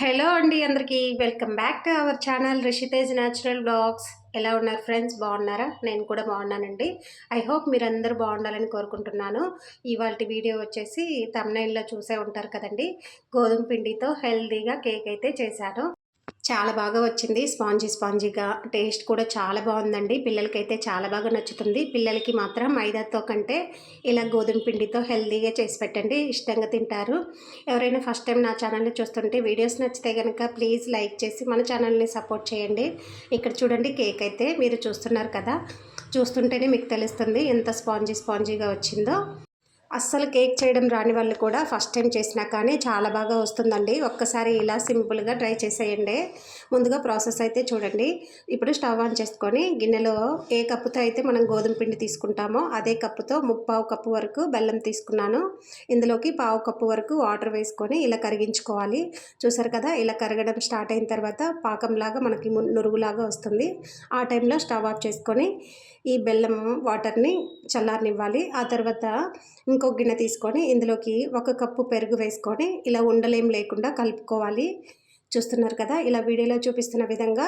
Hello అండి అందరికీ. Welcome back to our channel Rishitej natural blogs. ఎలా ఉన్నారు ఫ్రెండ్స్? బాగున్నారా? నేను కూడా బాగున్నానండి. ఐ హోప్ మీరందరూ బాగుండాలని కోరుకుంటున్నాను. ఇవాళ వీడియో వచ్చేసి తమ్నైల్లో చూసే ఉంటారు కదండి. గోధుమ పిండితో హెల్దీగా కేక్ అయితే చేశాను. చాలా బాగా వచ్చింది. స్పాంజీ స్పాంజీగా టేస్ట్ కూడా చాలా బాగుందండి. పిల్లలకైతే చాలా బాగా నచ్చుతుంది. పిల్లలకి మాత్రం మైదాతో కంటే ఇలా గోధుమ పిండితో హెల్తీగా చేసి పెట్టండి. ఇష్టంగా తింటారు. ఎవరైనా ఫస్ట్ టైం నా ఛానల్ని చూస్తుంటే వీడియోస్ నచ్చితే కనుక ప్లీజ్ లైక్ చేసి మన ఛానల్ని సపోర్ట్ చేయండి. ఇక్కడ చూడండి కేక్ అయితే మీరు చూస్తున్నారు కదా. చూస్తుంటేనే మీకు తెలుస్తుంది ఎంత స్పాంజీ స్పాంజీగా వచ్చిందో. అస్సలు కేక్ చేయడం రాని వాళ్ళు కూడా ఫస్ట్ టైం చేసినా కానీ చాలా బాగా వస్తుందండి. ఒక్కసారి ఇలా సింపుల్గా ట్రై చేసేయండి. ముందుగా ప్రాసెస్ అయితే చూడండి. ఇప్పుడు స్టవ్ ఆన్ చేసుకొని గిన్నెలో ఏ కప్పుతో అయితే మనం గోధుమ పిండి తీసుకుంటామో అదే కప్పుతో ముప్పావు కప్పు వరకు బెల్లం తీసుకున్నాను. ఇందులోకి పావు కప్పు వరకు వాటర్ వేసుకొని ఇలా కరిగించుకోవాలి. చూసారు కదా ఇలా కరగడం స్టార్ట్ అయిన తర్వాత పాకంలాగా మనకి నురుగులాగా వస్తుంది. ఆ టైంలో స్టవ్ ఆఫ్ చేసుకొని ఈ బెల్లం వాటర్ని చల్లారనివ్వాలి. ఆ తర్వాత ఇంకో గిన్నె తీసుకొని ఇందులోకి ఒక కప్పు పెరుగు వేసుకొని ఇలా ఉండలేం లేకుండా కలుపుకోవాలి. చూస్తున్నారు కదా ఇలా వీడియోలో చూపిస్తున్న విధంగా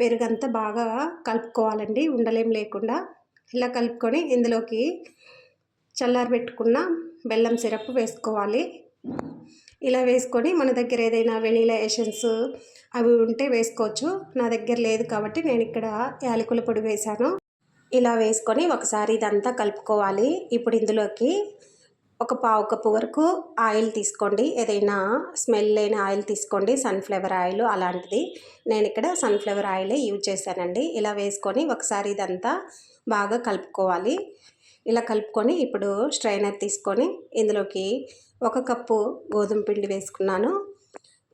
పెరుగంతా బాగా కలుపుకోవాలండి ఉండలేం లేకుండా. ఇలా కలుపుకొని ఇందులోకి చల్లారబెట్టుకున్న బెల్లం సిరప్ వేసుకోవాలి. ఇలా వేసుకొని మన దగ్గర ఏదైనా వెనీలా ఎషన్స్ అవి ఉంటే వేసుకోవచ్చు. నా దగ్గర లేదు కాబట్టి నేను ఇక్కడ యాలకుల పొడి వేశాను. ఇలా వేసుకొని ఒకసారి ఇదంతా కలుపుకోవాలి. ఇప్పుడు ఇందులోకి ఒక పావు కప్పు వరకు ఆయిల్ తీసుకోండి. ఏదైనా స్మెల్ లేని ఆయిల్ తీసుకోండి. సన్ఫ్లవర్ ఆయిల్ అలాంటిది. నేను ఇక్కడ సన్ఫ్లవర్ ఆయిలే యూజ్ చేశానండి. ఇలా వేసుకొని ఒకసారి ఇదంతా బాగా కలుపుకోవాలి. ఇలా కలుపుకొని ఇప్పుడు స్ట్రైనర్ తీసుకొని ఇందులోకి ఒక కప్పు గోధుమ పిండి వేసుకున్నాను.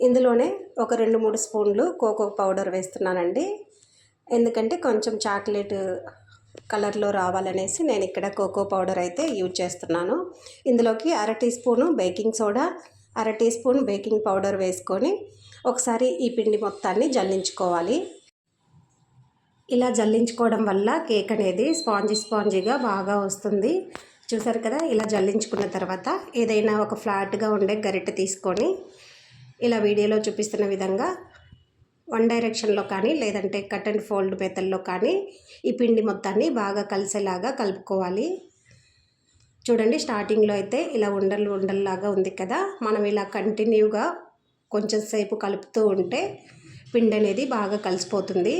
ఇందులోనే ఒక రెండు మూడు స్పూన్లు కోకో పౌడర్ వేస్తున్నానండి. ఎందుకంటే కొంచెం చాక్లెట్ కలర్లో రావాలనేసి నేను ఇక్కడ కోకో పౌడర్ అయితే యూజ్ చేస్తున్నాను. ఇందులోకి అర టీ స్పూను బేకింగ్ సోడా అర టీ స్పూన్ బేకింగ్ పౌడర్ వేసుకొని ఒకసారి ఈ పిండి మొత్తాన్ని జల్లించుకోవాలి. ఇలా జల్లించుకోవడం వల్ల కేక్ అనేది స్పాంజీ స్పాంజీగా బాగా వస్తుంది. చూసారు కదా ఇలా జల్లించుకున్న తర్వాత ఏదైనా ఒక ఫ్లాట్గా ఉండే గరిటె తీసుకొని ఇలా వీడియోలో చూపిస్తున్న విధంగా వన్ డైరెక్షన్లో కానీ లేదంటే కట్ అండ్ ఫోల్డ్ మెథడ్లో కానీ ఈ పిండి మొత్తాన్ని బాగా కలిసేలాగా కలుపుకోవాలి. చూడండి స్టార్టింగ్లో అయితే ఇలా ఉండలు ఉండల్లాగా ఉంది కదా మనం ఇలా కంటిన్యూగా కొంచెం సేపు కలుపుతూ ఉంటే పిండి అనేది బాగా కలిసిపోతుంది.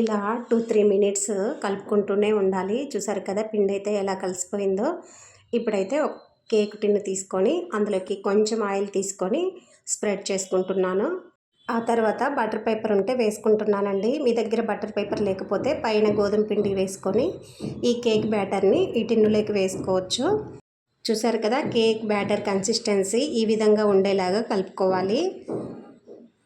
ఇలా టూ త్రీ మినిట్స్ కలుపుకుంటూనే ఉండాలి. చూసారు కదా పిండి అయితే ఎలా కలిసిపోయిందో. ఇప్పుడైతే ఒక కేక్ టిన్ తీసుకొని అందులోకి కొంచెం ఆయిల్ తీసుకొని స్ప్రెడ్ చేసుకుంటున్నాను. ఆ తర్వాత బటర్ పేపర్ ఉంటే వేసుకుంటున్నానండి. మీ దగ్గర బటర్ పేపర్ లేకపోతే పైన గోధుమ పిండి వేసుకొని ఈ కేక్ బ్యాటర్ని ఈ టిన్నులోకి వేసుకోవచ్చు. చూసారు కదా కేక్ బ్యాటర్ కన్సిస్టెన్సీ ఈ విధంగా ఉండేలాగా కలుపుకోవాలి.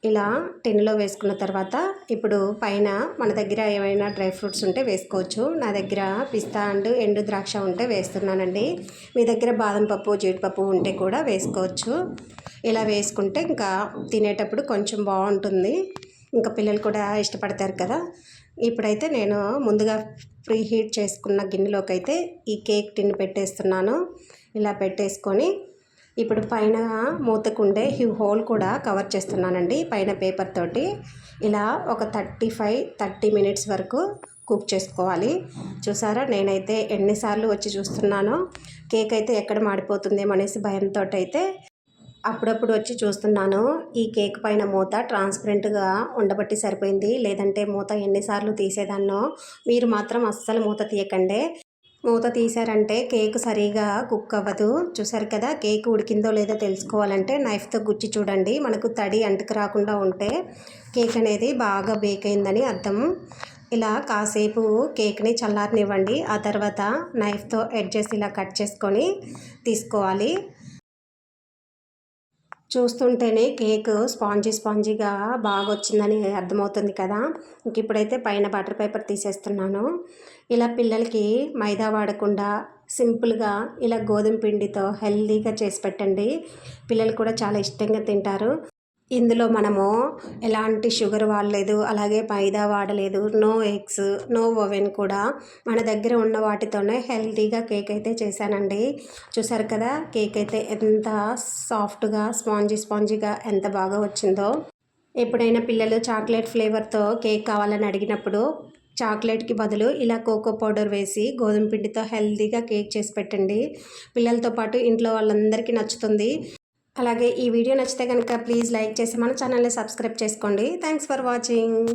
ఇలా టిన్లో వేసుకున్న తర్వాత ఇప్పుడు పైన మన దగ్గర ఏమైనా డ్రై ఫ్రూట్స్ ఉంటే వేసుకోవచ్చు. నా దగ్గర పిస్తా అండ్ ఎండు ద్రాక్ష ఉంటే వేస్తున్నానండి. మీ దగ్గర బాదం పప్పు జీడిపప్పు ఉంటే కూడా వేసుకోవచ్చు. ఇలా వేసుకుంటే ఇంకా తినేటప్పుడు కొంచెం బాగుంటుంది. ఇంకా పిల్లలు కూడా ఇష్టపడతారు కదా. ఇప్పుడైతే నేను ముందుగా ప్రీ హీట్ చేసుకున్న గిన్నెలోకి అయితే ఈ కేక్ టిన్ పెట్టేస్తున్నాను. ఇలా పెట్టేసుకొని ఇప్పుడు పైన మూతకుండే ఈ హోల్ కూడా కవర్ చేస్తున్నానండి. పైన పేపర్ తోటి ఇలా ఒక థర్టీ ఫైవ్ థర్టీ మినిట్స్ వరకు కుక్ చేసుకోవాలి. చూసారా? నేనైతే ఎన్నిసార్లు వచ్చి చూస్తున్నానో కేక్ అయితే ఎక్కడ మాడిపోతుందేమో అనేసి భయంతో అయితే అప్పుడప్పుడు వచ్చి చూస్తున్నాను. ఈ కేక్ పైన మూత ట్రాన్స్పరెంట్గా ఉండబట్టి సరిపోయింది. లేదంటే మూత ఎన్నిసార్లు తీసేదాన్నో మీరు మాత్రం అస్సలు మూత తీయకండి. మూత తీసారంటే కేక్ సరిగా కుక్ అవ్వదు. చూసారు కదా కేక్ ఉడికిందో లేదో తెలుసుకోవాలంటే నైఫ్తో గుచ్చి చూడండి. మనకు తడి అంటుకు రాకుండా ఉంటే కేక్ అనేది బాగా బేక్ అయిందని అర్థం. ఇలా కాసేపు కేక్ని చల్లారనివ్వండి. ఆ తర్వాత నైఫ్తో ఎడ్జెస్ ఇలా కట్ చేసుకొని తీసుకోవాలి. చూస్తుంటేనే కేక్ స్పాంజీ స్పాంజీగా బాగా వచ్చిందని అర్థమవుతుంది కదా. ఇంక ఇప్పుడైతే పైన బటర్ పేపర్ తీసేస్తున్నాను. ఇలా పిల్లలకి మైదా వాడకుండా సింపుల్గా ఇలా గోధుమ పిండితో హెల్దీగా చేసి పెట్టండి. పిల్లలు కూడా చాలా ఇష్టంగా తింటారు. ఇందులో మనము ఎలాంటి షుగర్ వాడలేదు అలాగే మైదా వాడలేదు నో ఎగ్స్ నో ఓవెన్ కూడా మన దగ్గర ఉన్న వాటితోనే హెల్తీగా కేక్ అయితే చేశానండి. చూసారు కదా కేక్ అయితే ఎంత సాఫ్ట్గా స్పాంజీ స్పాంజీగా ఎంత బాగా వచ్చిందో. ఎప్పుడైనా పిల్లలు చాక్లెట్ ఫ్లేవర్తో కేక్ కావాలని అడిగినప్పుడు చాక్లెట్కి బదులు ఇలా కోకో పౌడర్ వేసి గోధుమ పిండితో హెల్తీగా కేక్ చేసి పెట్టండి. పిల్లలతో పాటు ఇంట్లో వాళ్ళందరికీ నచ్చుతుంది. అలాగే ఈ వీడియో నచ్చితే కనుక ప్లీజ్ లైక్ చేసి మన ఛానల్ని సబ్స్క్రైబ్ చేసుకోండి. Thanks for watching